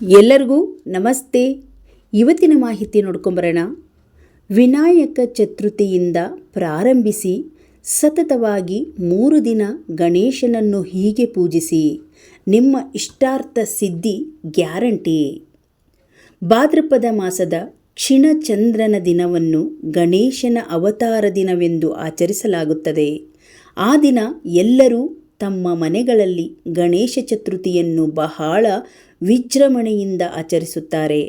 ಎಲ್ಲರಿಗೂ ನಮಸ್ತೆ. ಇವತ್ತಿನ ಮಾಹಿತಿ ನೋಡ್ಕೊಂಬರೋಣ. ವಿನಾಯಕ ಚತುರ್ಥಿಯಿಂದ ಪ್ರಾರಂಭಿಸಿ ಸತತವಾಗಿ ಮೂರು ದಿನ ಗಣೇಶನನ್ನು ಹೀಗೆ ಪೂಜಿಸಿ ನಿಮ್ಮ ಇಷ್ಟಾರ್ಥ ಸಿದ್ಧಿ ಗ್ಯಾರಂಟಿ. ಭಾದ್ರಪದ ಮಾಸದ ಕ್ಷೀಣಚಂದ್ರನ ದಿನವನ್ನು ಗಣೇಶನ ಅವತಾರ ದಿನವೆಂದು ಆಚರಿಸಲಾಗುತ್ತದೆ. ಆ ದಿನ ಎಲ್ಲರೂ ತಮ್ಮ ಮನೆಗಳಲ್ಲಿ ಗಣೇಶ ಚತುರ್ಥಿಯನ್ನು ಬಹಳ ವಿಜೃಂಭಣೆಯಿಂದ ಆಚರಿಸುತ್ತಾರೆ.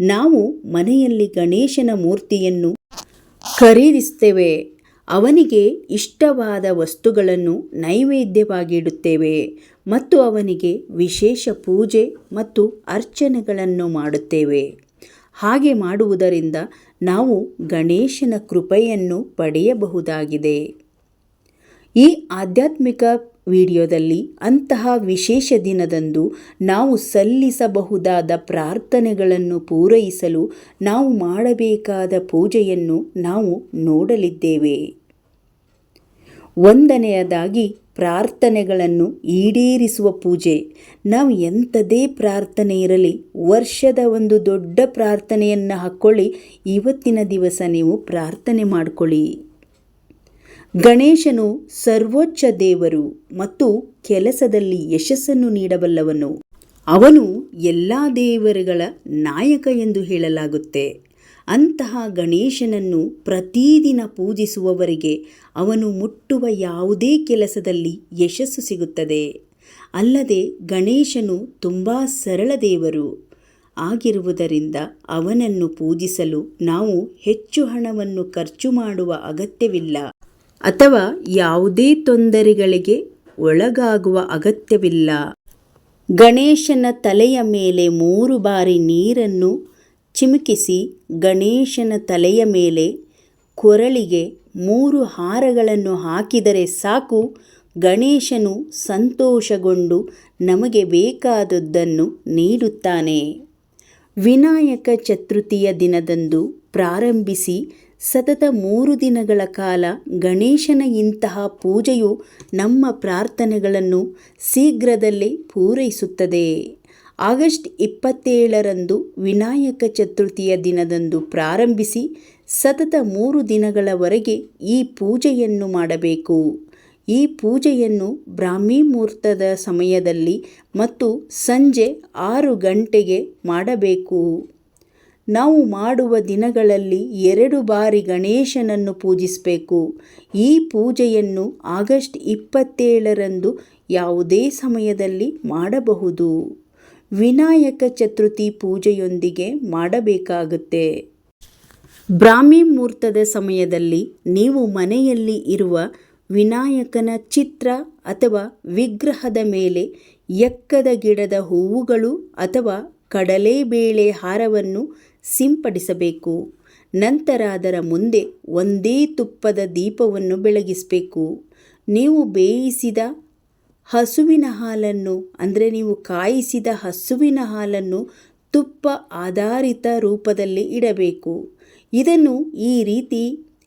ನಾವು ಮನೆಯಲ್ಲಿ ಗಣೇಶನ ಮೂರ್ತಿಯನ್ನು ಖರೀದಿಸ್ತೇವೆ ಅವನಿಗೆ ಇಷ್ಟವಾದ ವಸ್ತುಗಳನ್ನು ನೈವೇದ್ಯವಾಗಿಡುತ್ತೇವೆ ಮತ್ತು ಅವನಿಗೆ ವಿಶೇಷ ಪೂಜೆ ಮತ್ತು ಅರ್ಚನೆಗಳನ್ನು ಮಾಡುತ್ತೇವೆ. ಹಾಗೆ ಮಾಡುವುದರಿಂದ ನಾವು ಗಣೇಶನ ಕೃಪೆಯನ್ನು ಪಡೆಯಬಹುದಾಗಿದೆ. ಈ ಆಧ್ಯಾತ್ಮಿಕ ವಿಡಿಯೋದಲ್ಲಿ ಅಂತಹ ವಿಶೇಷ ದಿನದಂದು ನಾವು ಸಲ್ಲಿಸಬಹುದಾದ ಪ್ರಾರ್ಥನೆಗಳನ್ನು ಪೂರೈಸಲು ನಾವು ಮಾಡಬೇಕಾದ ಪೂಜೆಯನ್ನು ನಾವು ನೋಡಲಿದ್ದೇವೆ. ಒಂದನೆಯದಾಗಿ ಪ್ರಾರ್ಥನೆಗಳನ್ನು ಈಡೇರಿಸುವ ಪೂಜೆ. ನಾವು ಎಂಥದೇ ಪ್ರಾರ್ಥನೆ ಇರಲಿ, ವರ್ಷದ ಒಂದು ದೊಡ್ಡ ಪ್ರಾರ್ಥನೆಯನ್ನು ಹಾಕ್ಕೊಳ್ಳಿ ಇವತ್ತಿನ ದಿವಸ ನೀವು ಪ್ರಾರ್ಥನೆ ಮಾಡಿಕೊಳ್ಳಿ. ಗಣೇಶನು ಸರ್ವೋಚ್ಚ ದೇವರು ಮತ್ತು ಕೆಲಸದಲ್ಲಿ ಯಶಸ್ಸನ್ನು ನೀಡಬಲ್ಲವನು. ಅವನು ಎಲ್ಲ ದೇವರುಗಳ ನಾಯಕ ಎಂದು ಹೇಳಲಾಗುತ್ತೆ. ಅಂತಹ ಗಣೇಶನನ್ನು ಪ್ರತಿದಿನ ಪೂಜಿಸುವವರಿಗೆ ಅವನು ಮುಟ್ಟುವ ಯಾವುದೇ ಕೆಲಸದಲ್ಲಿ ಯಶಸ್ಸು ಸಿಗುತ್ತದೆ. ಅಲ್ಲದೆ ಗಣೇಶನು ತುಂಬ ಸರಳ ದೇವರು. ಆಗಿರುವುದರಿಂದ ಅವನನ್ನು ಪೂಜಿಸಲು ನಾವು ಹೆಚ್ಚು ಹಣವನ್ನು ಖರ್ಚು ಮಾಡುವ ಅಗತ್ಯವಿಲ್ಲ. ಅಥವಾ ಯಾವುದೇ ತೊಂದರೆಗಳಿಗೆ ಒಳಗಾಗುವ ಅಗತ್ಯವಿಲ್ಲ. ಗಣೇಶನ ತಲೆಯ ಮೇಲೆ ಮೂರು ಬಾರಿ ನೀರನ್ನು ಚಿಮುಕಿಸಿ ಗಣೇಶನ ತಲೆಯ ಮೇಲೆ ಕೊರಳಿಗೆ ಮೂರು ಹಾರಗಳನ್ನು ಹಾಕಿದರೆ ಸಾಕು, ಗಣೇಶನು ಸಂತೋಷಗೊಂಡು ನಮಗೆ ಬೇಕಾದದ್ದನ್ನು ನೀಡುತ್ತಾನೆ. ವಿನಾಯಕ ಚತುರ್ಥಿಯ ದಿನದಂದು ಪ್ರಾರಂಭಿಸಿ ಸತತ ಮೂರು ದಿನಗಳ ಕಾಲ ಗಣೇಶನ ಇಂತಹ ಪೂಜೆಯು ನಮ್ಮ ಪ್ರಾರ್ಥನೆಗಳನ್ನು ಶೀಘ್ರದಲ್ಲೇ ಪೂರೈಸುತ್ತದೆ. ಆಗಸ್ಟ್ ಇಪ್ಪತ್ತೇಳರಂದು ವಿನಾಯಕ ಚತುರ್ಥಿಯ ದಿನದಂದು ಪ್ರಾರಂಭಿಸಿ ಸತತ ಮೂರು ದಿನಗಳವರೆಗೆ ಈ ಪೂಜೆಯನ್ನು ಮಾಡಬೇಕು. ಈ ಪೂಜೆಯನ್ನು ಬ್ರಾಹ್ಮಿ ಮುಹೂರ್ತದ ಸಮಯದಲ್ಲಿ ಮತ್ತು ಸಂಜೆ ಆರು ಗಂಟೆಗೆ ಮಾಡಬೇಕು. ನಾವು ಮಾಡುವ ದಿನಗಳಲ್ಲಿ ಎರಡು ಬಾರಿ ಗಣೇಶನನ್ನು ಪೂಜಿಸಬೇಕು. ಈ ಪೂಜೆಯನ್ನು ಆಗಸ್ಟ್ ಇಪ್ಪತ್ತೇಳರಂದು ಯಾವುದೇ ಸಮಯದಲ್ಲಿ ಮಾಡಬಹುದು. ವಿನಾಯಕ ಚತುರ್ಥಿ ಪೂಜೆಯೊಂದಿಗೆ ಮಾಡಬೇಕಾಗುತ್ತೆ. ಬ್ರಾಹ್ಮಿ ಮುಹೂರ್ತದ ಸಮಯದಲ್ಲಿ ನೀವು ಮನೆಯಲ್ಲಿ ಇರುವ ವಿನಾಯಕನ ಚಿತ್ರ ಅಥವಾ ವಿಗ್ರಹದ ಮೇಲೆ ಎಕ್ಕದ ಗಿಡದ ಹೂವುಗಳು ಅಥವಾ ಕಡಲೆಬೇಳೆ ಹಾರವನ್ನು ಸಿಂಪಡಿಸಬೇಕು. ನಂತರ ಅದರ ಮುಂದೆ ಒಂದೇ ತುಪ್ಪದ ದೀಪವನ್ನು ಬೆಳಗಿಸಬೇಕು. ನೀವು ಬೇಯಿಸಿದ ಹಸುವಿನ ಹಾಲನ್ನು, ಅಂದರೆ ನೀವು ಕಾಯಿಸಿದ ಹಸುವಿನ ಹಾಲನ್ನು ತುಪ್ಪ ಆಧಾರಿತ ರೂಪದಲ್ಲಿ ಇಡಬೇಕು. ಇದನ್ನು ಈ ರೀತಿ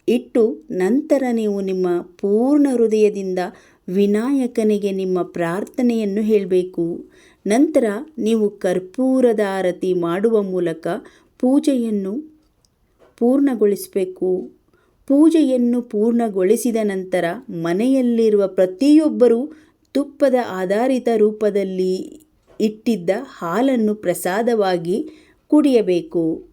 ಇಟ್ಟು ನಂತರ ನೀವು ನಿಮ್ಮ ಪೂರ್ಣ ಹೃದಯದಿಂದ ವಿನಾಯಕನಿಗೆ ನಿಮ್ಮ ಪ್ರಾರ್ಥನೆಯನ್ನು ಹೇಳಬೇಕು. ನಂತರ ನೀವು ಕರ್ಪೂರದ ಆರತಿ ಮಾಡುವ ಮೂಲಕ ಪೂಜೆಯನ್ನು ಪೂರ್ಣಗೊಳಿಸಬೇಕು. ಪೂಜೆಯನ್ನು ಪೂರ್ಣಗೊಳಿಸಿದ ನಂತರ ಮನೆಯಲ್ಲಿರುವ ಪ್ರತಿಯೊಬ್ಬರೂ ತುಪ್ಪದ ಆಧಾರಿತ ರೂಪದಲ್ಲಿ ಇಟ್ಟಿದ್ದ ಹಾಲನ್ನು ಪ್ರಸಾದವಾಗಿ ಕುಡಿಯಬೇಕು.